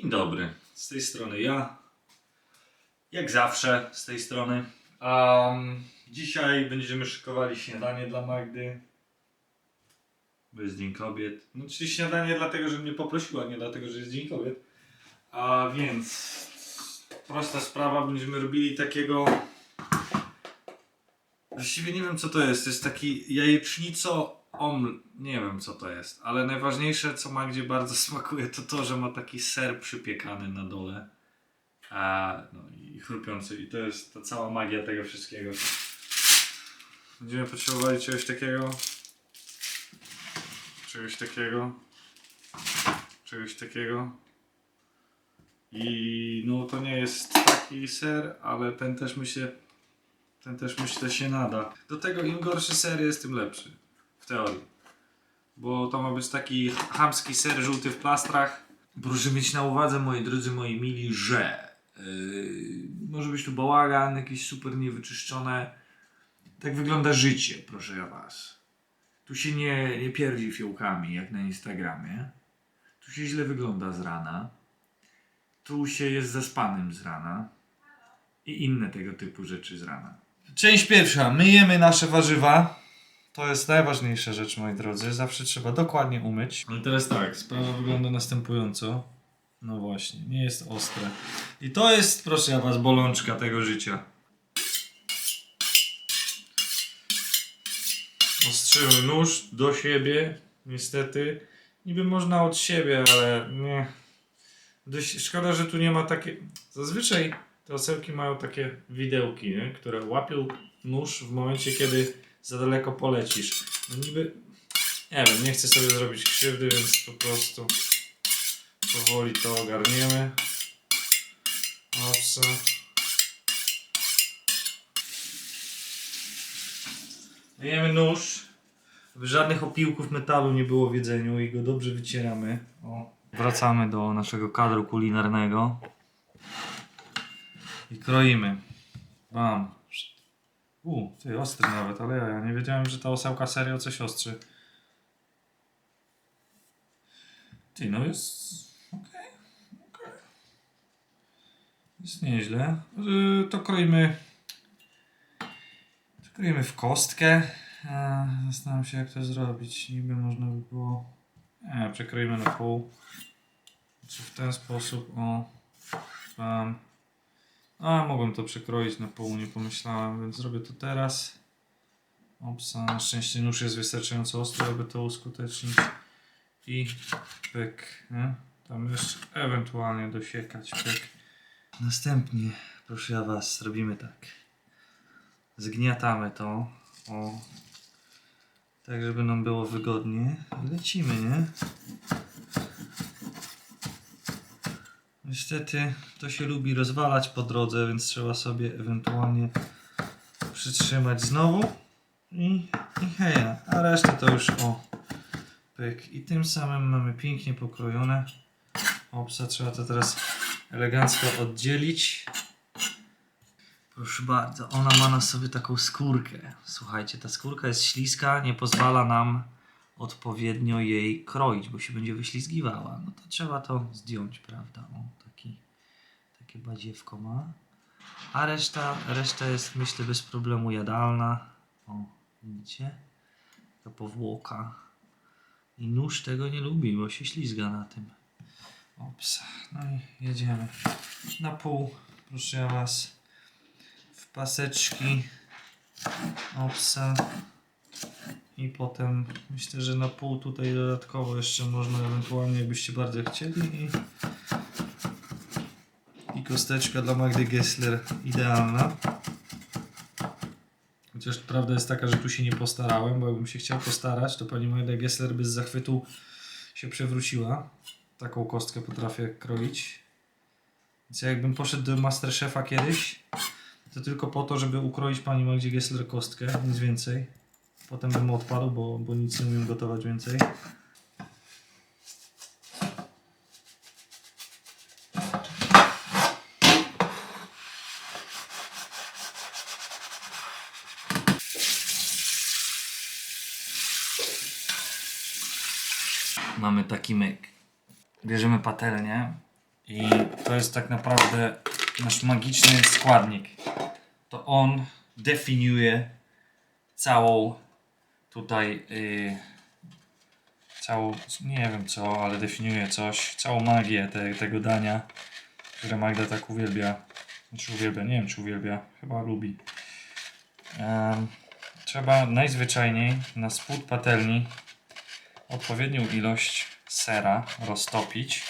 Dzień dobry, z tej strony ja. Jak zawsze z tej strony. Um, dzisiaj będziemy szykowali śniadanie dla Magdy. Bo jest Dzień Kobiet. No czyli śniadanie dlatego, że mnie poprosiła, nie dlatego, że jest Dzień Kobiet. A więc prosta sprawa, będziemy robili takiego... Właściwie nie wiem co to jest. To jest taki jajecznico oml... Nie wiem co to jest, ale najważniejsze co Magdzie bardzo smakuje to to, że ma taki ser przypiekany na dole. A, no i chrupiący. I to jest ta cała magia tego wszystkiego. Będziemy potrzebowali czegoś takiego. Czegoś takiego. Czegoś takiego. I no to nie jest taki ser, ale ten też się ten też myślę się nada. Do tego im gorszy ser jest, tym lepszy. Teorii. Bo to ma być taki chamski ser żółty w plastrach. Proszę mieć na uwadze, moi drodzy, moi mili, że yy, może być tu bałagan, jakieś super niewyczyszczone. Tak wygląda życie, proszę was. Tu się nie, nie pierdzi fiołkami, jak na Instagramie. Tu się źle wygląda z rana. Tu się jest zaspanym z rana. I inne tego typu rzeczy z rana. Część pierwsza. Myjemy nasze warzywa. To jest najważniejsza rzecz, moi drodzy. Zawsze trzeba dokładnie umyć. Ale teraz tak, sprawa wygląda następująco. No właśnie, nie jest ostre. I to jest, proszę ja was, bolączka tego życia. Ostrzymy nóż do siebie, niestety. Niby można od siebie, ale nie. Dość, szkoda, że tu nie ma takie. Zazwyczaj te osełki mają takie widełki, nie? które łapią nóż w momencie, kiedy za daleko polecisz. No niby. Nie wiem, nie chcę sobie zrobić krzywdy, więc po prostu powoli to ogarniemy. Owsa. Dajemy nóż, żeby żadnych opiłków metalu nie było w jedzeniu i go dobrze wycieramy. O. Wracamy do naszego kadru kulinarnego i kroimy. Bam. U, ty ostry nawet, ale ja, ja nie wiedziałem, że ta osełka serio coś ostrzy. Ty, no jest... okej, okej. Jest nieźle. Yy, To kroimy... To kroimy w kostkę. A, Zastanawiam się, jak to zrobić. Niby można by było... Nie, przekroimy na pół. Czy w ten sposób, o... Bam. A, mogłem to przekroić na pół, nie pomyślałem, więc zrobię to teraz. Opsa, na szczęście nóż jest wystarczająco ostry, aby to uskutecznić. I pyk, nie? Tam jeszcze ewentualnie dosiekać, pyk. Następnie, proszę ja was, robimy tak. Zgniatamy to, o. Tak, żeby nam było wygodnie. Lecimy, nie? Niestety to się lubi rozwalać po drodze, więc trzeba sobie ewentualnie przytrzymać znowu i, i heja, a resztę to już o pyk. I tym samym mamy pięknie pokrojone. Opsa, trzeba to teraz elegancko oddzielić. Proszę bardzo, ona ma na sobie taką skórkę. Słuchajcie, ta skórka jest śliska, nie pozwala nam odpowiednio jej kroić, bo się będzie wyślizgiwała. No to trzeba to zdjąć, prawda? O, takie badziewko ma. A reszta, reszta jest myślę bez problemu jadalna. O, widzicie? Ta powłoka. I nóż tego nie lubi, bo się ślizga na tym. Ops. No i jedziemy. Na pół, proszę was. W paseczki. Opsa. I potem myślę, że na pół tutaj dodatkowo jeszcze można ewentualnie, jakbyście bardzo chcieli. I kosteczka dla Magdy Gessler idealna. Chociaż prawda jest taka, że tu się nie postarałem, bo jakbym się chciał postarać, to pani Magda Gessler by z zachwytu się przewróciła. Taką kostkę potrafię kroić. Więc jakbym poszedł do Masterchefa kiedyś, to tylko po to, żeby ukroić pani Magdzie Gessler kostkę, nic więcej. Potem bym odpadł, bo, bo nic nie umiem gotować więcej. Mamy taki myk. Bierzemy patelnię I to jest tak naprawdę nasz magiczny składnik. To on definiuje całą tutaj yy, całą, nie wiem co, ale definiuje coś, całą magię te, tego dania, które Magda tak uwielbia. Znaczy uwielbia, nie wiem czy uwielbia, chyba lubi. Em, trzeba najzwyczajniej na spód patelni odpowiednią ilość sera roztopić,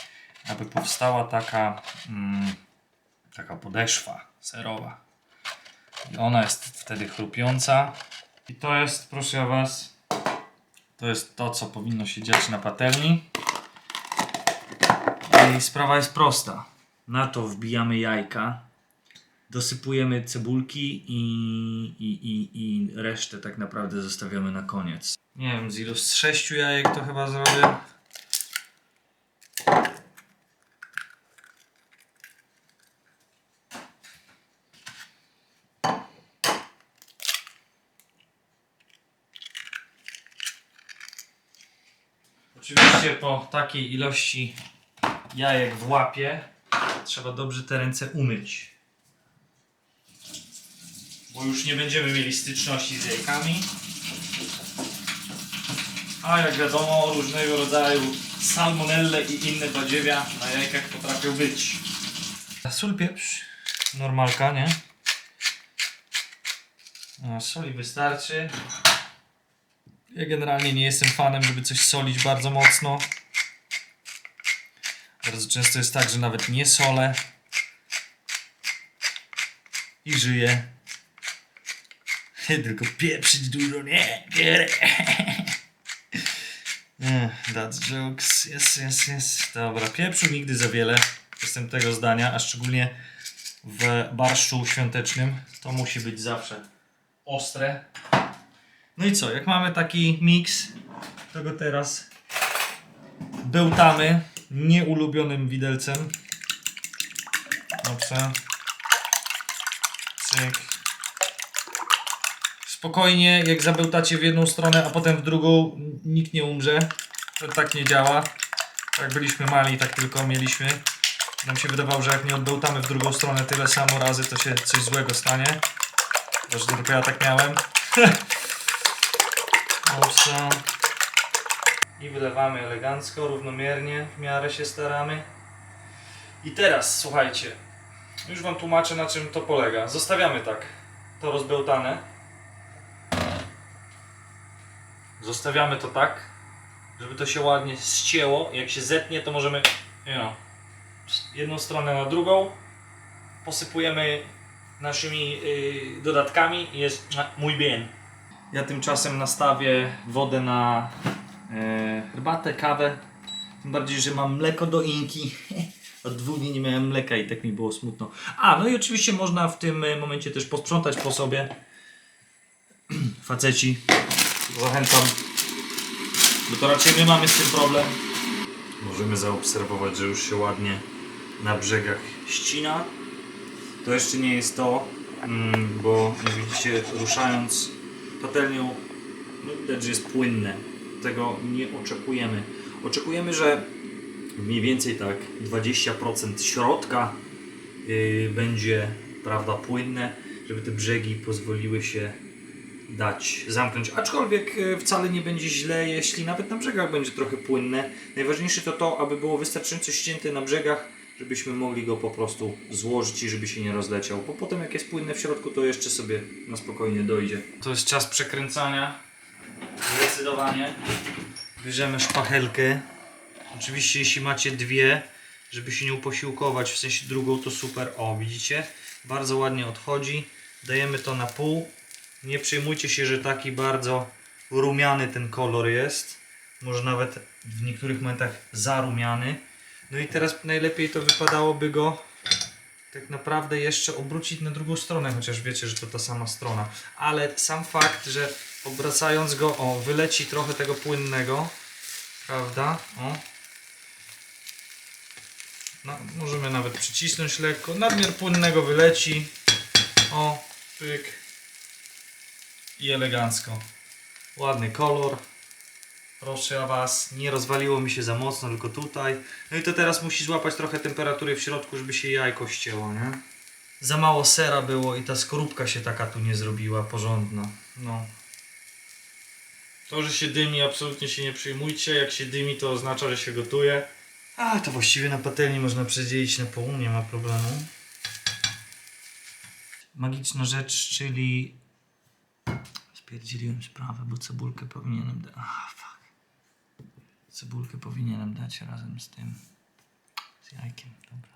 aby powstała taka, mm, taka podeszwa serowa. I ona jest wtedy chrupiąca. I to jest, proszę Was, to jest to, co powinno się dziać na patelni. I sprawa jest prosta. Na to wbijamy jajka, dosypujemy cebulki i, i, i, i resztę tak naprawdę zostawiamy na koniec. Nie wiem, z ilu z sześciu jajek to chyba zrobię. Oczywiście po takiej ilości jajek w łapie trzeba dobrze te ręce umyć. Bo już nie będziemy mieli styczności z jajkami. A jak wiadomo, różnego rodzaju salmonelle i inne badziewia na jajkach potrafią być. Sól, pieprz. Normalka, nie? No, soli wystarczy. Ja generalnie nie jestem fanem, żeby coś solić bardzo mocno. Bardzo często jest tak, że nawet nie solę i żyję. Tylko pieprzyć dużo, nie? Nie, That's jokes. Yes, yes, yes. Dobra, pieprzu nigdy za wiele. Jestem tego zdania, a szczególnie w barszczu świątecznym. To musi być zawsze ostre. No i co, jak mamy taki miks, to go teraz bełtamy nieulubionym widelcem. Dobrze. Cyk. Spokojnie, jak zabełtacie w jedną stronę, a potem w drugą, nikt nie umrze. To tak nie działa. Jak byliśmy mali, tak tylko mieliśmy. Nam się wydawało, że jak nie odbełtamy w drugą stronę tyle samo razy, to się coś złego stanie. Że tylko ja tak miałem. Dobrze. I wylewamy elegancko, równomiernie, w miarę się staramy. I teraz, słuchajcie, już Wam tłumaczę na czym to polega. Zostawiamy tak to rozbełtane. Zostawiamy to tak, żeby to się ładnie ścięło. Jak się zetnie, to możemy you know, jedną stronę na drugą. Posypujemy naszymi y, dodatkami i jest mój bien. Ja tymczasem nastawię wodę na e, herbatę, kawę. Tym bardziej, że mam mleko do inki. Od dwóch dni nie miałem mleka i tak mi było smutno. A, no i oczywiście można w tym e, momencie też posprzątać po sobie. Faceci, zachęcam. Bo to raczej my mamy z tym problem. Możemy zaobserwować, że już się ładnie na brzegach ścina. To jeszcze nie jest to, mm, bo jak widzicie, ruszając patelnią, no widać, że jest płynne. Tego nie oczekujemy. Oczekujemy, że mniej więcej tak 20% środka yy, będzie prawda, płynne, żeby te brzegi pozwoliły się dać zamknąć. Aczkolwiek yy, wcale nie będzie źle, jeśli nawet na brzegach będzie trochę płynne. Najważniejsze to to, aby było wystarczająco ścięte na brzegach, żebyśmy mogli go po prostu złożyć i żeby się nie rozleciał. Bo potem jak jest płynne w środku, to jeszcze sobie na spokojnie dojdzie. To jest czas przekręcania. Zdecydowanie. Bierzemy szpachelkę. Oczywiście jeśli macie dwie, żeby się nią posiłkować, w sensie drugą to super. O, widzicie? Bardzo ładnie odchodzi. Dajemy to na pół. Nie przejmujcie się, że taki bardzo rumiany ten kolor jest. Może nawet w niektórych momentach zarumiany. No i teraz najlepiej to wypadałoby go tak naprawdę jeszcze obrócić na drugą stronę, chociaż wiecie, że to ta sama strona. Ale sam fakt, że obracając go, o, wyleci trochę tego płynnego, prawda? O. No, możemy nawet przycisnąć lekko. Nadmiar płynnego wyleci. O, pyk. I elegancko. Ładny kolor. Proszę was, nie rozwaliło mi się za mocno, tylko tutaj. No i to teraz musi złapać trochę temperatury w środku, żeby się jajko ścięło, nie? Za mało sera było i ta skorupka się taka tu nie zrobiła, porządna. No. To, że się dymi, absolutnie się nie przyjmujcie. Jak się dymi, to oznacza, że się gotuje. A, to właściwie na patelni można przedzielić na pół, nie ma problemu. Magiczna rzecz, czyli... Spierdzieliłem sprawę, bo cebulkę powinienem dać. Ah, fuck. Cebulkę powinienem dać razem z tym. Z jajkiem, dobra.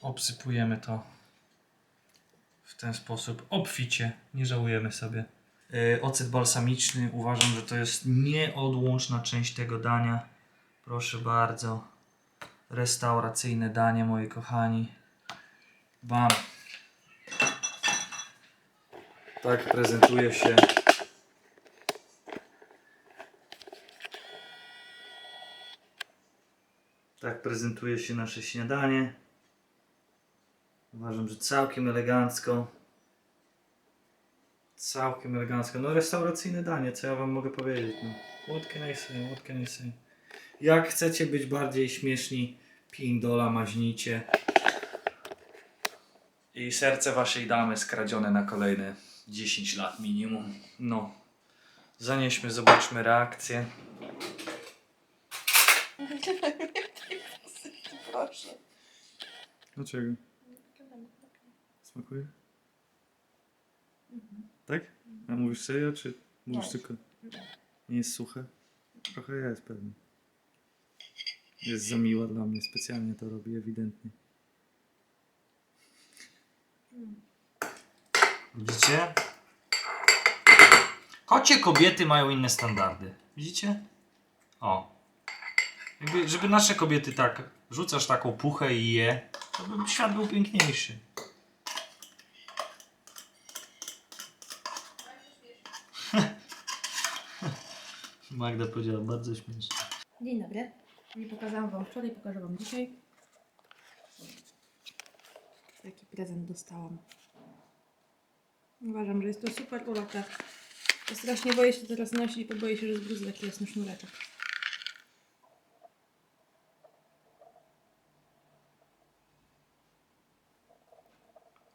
Obsypujemy to w ten sposób. Obficie, nie żałujemy sobie. Yy, ocet balsamiczny uważam, że to jest nieodłączna część tego dania. Proszę bardzo. Restauracyjne danie, moi kochani. Bam. Tak prezentuje się. Tak prezentuje się nasze śniadanie. Uważam, że całkiem elegancko. Całkiem elegancko. No restauracyjne danie, co ja wam mogę powiedzieć. No. What can I say, what can I say? Jak chcecie być bardziej śmieszni, pindola maźnicie. I serce waszej damy skradzione na kolejne 10 lat minimum. No. Zanieśmy, zobaczmy reakcję. Proszę. Dlaczego? Smakuje? Tak? A mówisz serio, czy mówisz Tak. tylko... Nie jest suche? Trochę jest pewnie. Jest za miła dla mnie, specjalnie to robi ewidentnie. Widzicie? Kocie kobiety mają inne standardy. Widzicie? O. Jakby, żeby nasze kobiety tak, rzucasz taką puchę i je, to by świat był piękniejszy. Magda powiedziała bardzo śmiesznie. Dzień dobry. Nie pokazałam Wam wczoraj, pokażę Wam dzisiaj. Taki prezent dostałam. Uważam, że jest to super ulota. Ja strasznie boję się teraz nosić, bo boję się, że zbrudzę taki jasny sznureczek.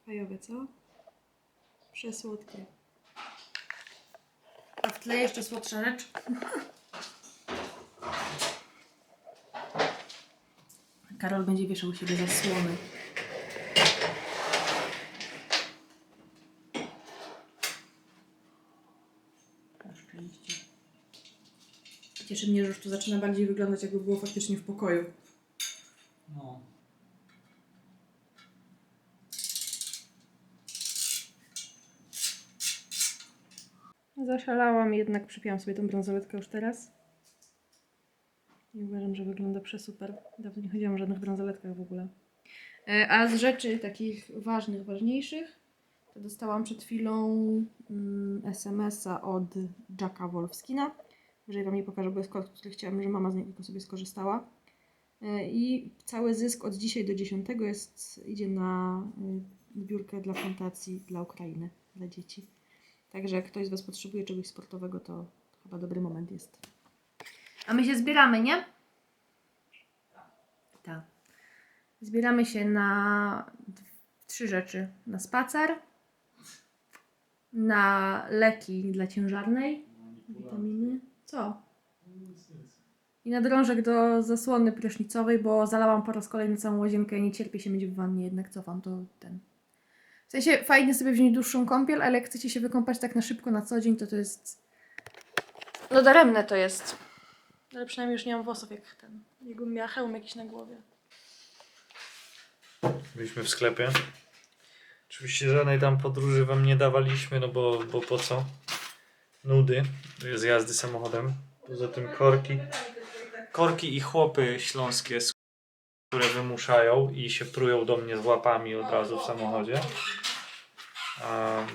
Fajowe, co? Przesłodkie. A w tle jeszcze słodsza rzecz. Karol będzie wieszał siebie zasłony. Na szczęście. Cieszy mnie, że już to zaczyna bardziej wyglądać jakby było faktycznie w pokoju. No. Zaszalałam, jednak przypiłam sobie tą brązoletkę już teraz. I uważam, że wygląda przesuper. Dawno nie chodziłam o żadnych brązoletkach w ogóle. E, A z rzeczy takich ważnych, ważniejszych, to dostałam przed chwilą mm, SMS-a od Jacka Wolfskina. Wyżej Wam nie pokażę, bo jest kod, który chciałam, że mama z niego sobie skorzystała. E, I cały zysk od dzisiaj do 10 jest, idzie na y, zbiórkę dla fundacji dla Ukrainy, dla dzieci. Także jak ktoś z Was potrzebuje czegoś sportowego, to chyba dobry moment jest. A my się zbieramy, nie? Tak. Zbieramy się na trzy rzeczy. Na spacer, na leki dla ciężarnej, witaminy. Co? I na drążek do zasłony prysznicowej, bo zalałam po raz kolejny całą łazienkę i nie cierpię się mieć w wannie, jednak cofam to ten. W sensie fajnie sobie wziąć dłuższą kąpiel, ale jak chcecie się wykąpać tak na szybko na co dzień, to to jest. No daremne to jest. Ale przynajmniej już nie mam włosów jak ten. Jakbym miała hełm jakiś na głowie. Byliśmy w sklepie. Oczywiście żadnej tam podróży wam nie dawaliśmy, no bo, bo po co? Nudy z jazdy samochodem. Poza tym korki. Korki i chłopy śląskie, które wymuszają i się prują do mnie z łapami od razu w samochodzie.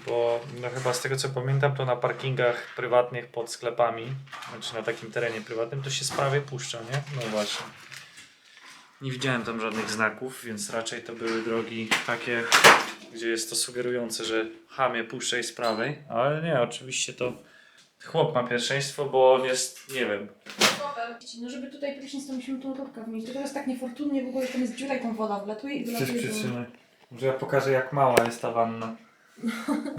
Bo no chyba z tego co pamiętam, to na parkingach prywatnych pod sklepami, znaczy na takim terenie prywatnym, to się sprawie puszcza, nie? No właśnie. Nie widziałem tam żadnych znaków, więc raczej to były drogi takie, gdzie jest to sugerujące, że hamie puszczaj z prawej. Ale nie, oczywiście to chłop ma pierwszeństwo, bo on jest, nie wiem. No żeby tutaj prysznic, to musimy tą rurkę wmieć. To teraz tak niefortunnie w ogóle, że tam jest dziura i tam woda wlatuje i wylatuje do... przytrzymać? Może ja pokażę jak mała jest ta wanna.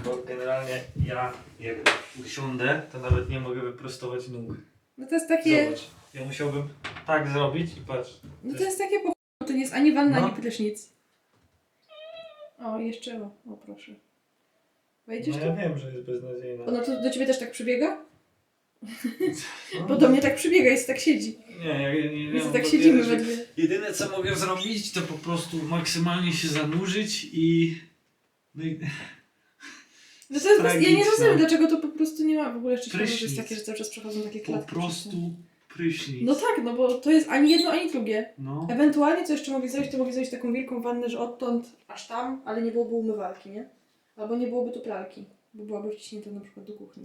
Bo generalnie ja jak usiądę, to nawet nie mogę wyprostować nóg. No to jest takie... Zobacz, ja musiałbym tak zrobić i patrz. No to jest takie po to nie jest ani wanna, No. ani prysznic. O, jeszcze o, o proszę. Wejdziesz No tu? ja wiem, że jest beznadziejna. Ona to do ciebie też tak przybiega? No. Bo do mnie tak przybiega, jest tak siedzi. Nie, ja nie, nie wiem. tak bo siedzimy wiesz, we dwie. Jedyne co mogę zrobić to po prostu maksymalnie się zanurzyć i... No i... No to jest, ja nie Tragiczne. rozumiem, dlaczego to po prostu nie ma w ogóle jeszcze światła, że jest Prysznic. takie, że cały czas przechodzą takie Po klatki. prostu prysznic. No tak, no bo to jest ani jedno, ani drugie. No. Ewentualnie co jeszcze mogę zrobić, to mogę zrobić taką wielką wannę, że odtąd aż tam, ale nie byłoby umywalki, nie? Albo nie byłoby tu pralki, bo byłaby wciśnięta na przykład do kuchni.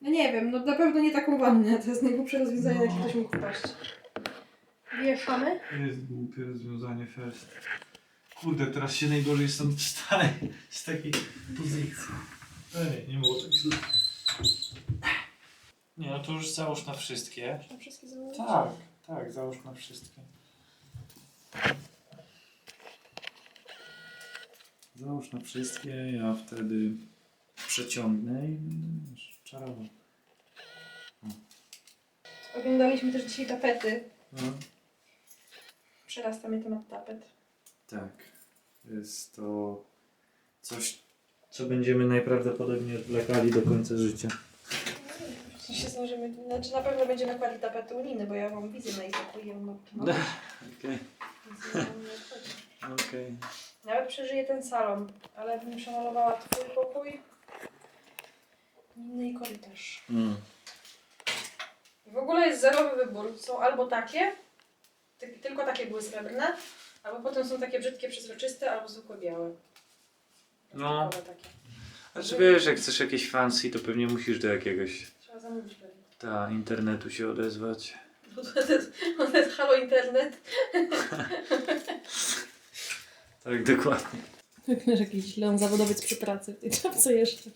No nie wiem, no na pewno nie taką wannę, to jest najgłupsze rozwiązanie, No. jakie ktoś mógł wpaść. Wieszamy? To jest głupie rozwiązanie first. Kurde, teraz się najgorzej stąd wstaje z takiej pozycji. No nie, nie było tak źle. Nie, no to już załóż na wszystkie. Trzeba wszystkie założyć? Tak, tak, załóż na wszystkie. Załóż na wszystkie, ja wtedy przeciągnę i będę wiesz, czarował. Oglądaliśmy też dzisiaj tapety. No. Przerasta mnie temat tapet. Tak. Jest to coś, co będziemy najprawdopodobniej odwlekali do końca życia. Czy się zdążymy, znaczy na pewno będziemy kładli tapety unijne, bo ja mam wizję na Izaku i ją mam. Okej, Więc mam nie okej. Nawet przeżyję ten salon, ale bym przemalowała twój pokój. Inny i korytarz. Mm. W ogóle jest zerowy wybór. Są albo takie, ty, tylko takie były srebrne, albo potem są takie brzydkie, przezroczyste, albo zwykłe białe. No. Takie. Znaczy wiesz, jak chcesz jakieś fancy, to pewnie musisz do jakiegoś Trzeba zamówić pewnie. ta internetu się odezwać. Bo to jest, to jest halo internet. Tak, dokładnie. Wyglądasz jakiś leon zawodowiec przy pracy w tej czapce jeszcze.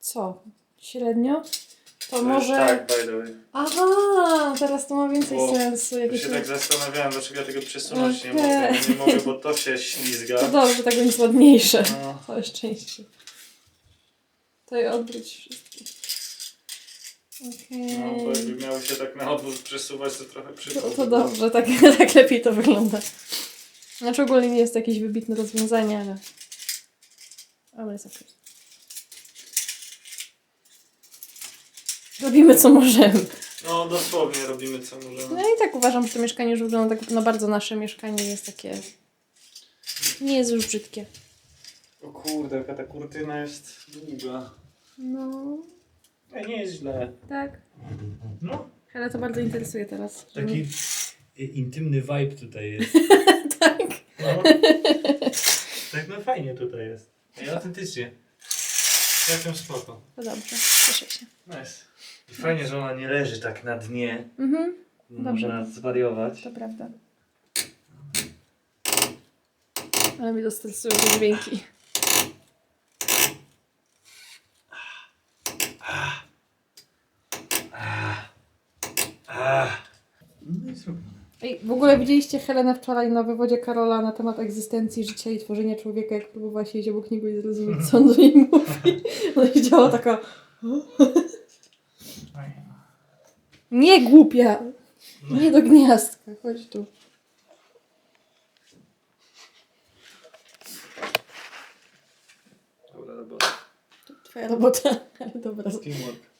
Co? Średnio? To może... Tak, by the way. Aha, teraz to ma więcej Bo sensu. Ja Jakieś... się tak zastanawiałem, dlaczego ja tego przesunąć nie mogę. Nie mogę, bo to się ślizga. To dobrze, tak będzie ładniejsze. No. Całe szczęście. To je odwróć wszystkie. Okej. No, bo jakby miały się tak na odwrót przesuwać, to trochę To, przykro. to dobrze, tak, tak lepiej to wygląda. Znaczy ogólnie nie jest to jakieś wybitne rozwiązanie, ale... Ale jest okej. Robimy co możemy. No dosłownie robimy co No możemy. i tak uważam, że to mieszkanie już wygląda tak, no bardzo nasze mieszkanie jest takie... Nie jest już brzydkie. O kurde, jaka ta kurtyna jest długa. No, Nie, nie jest źle. tak. No. Ale to bardzo interesuje teraz. Taki intymny vibe tutaj jest. tak. No. Tak no fajnie tutaj jest. I autentycznie. Całkiem spoko. To dobrze, cieszę się. Nice. I fajnie, że ona nie leży tak na dnie. Mhm, Dobrze. Można zwariować. to prawda. Ale mnie to stresują te dźwięki. Ah. No i zrobione. Ej, w ogóle widzieliście Helenę wczoraj na wywodzie Karola na temat egzystencji życia i tworzenia człowieka, jak próbowała siedzieć obok niego i zrozumieć, co on do niej mówi. Ona siedziała taka... Nie głupia! Nie do gniazdka, chodź tu. Dobra robota. Twoja robota, ale dobra. Teamwork.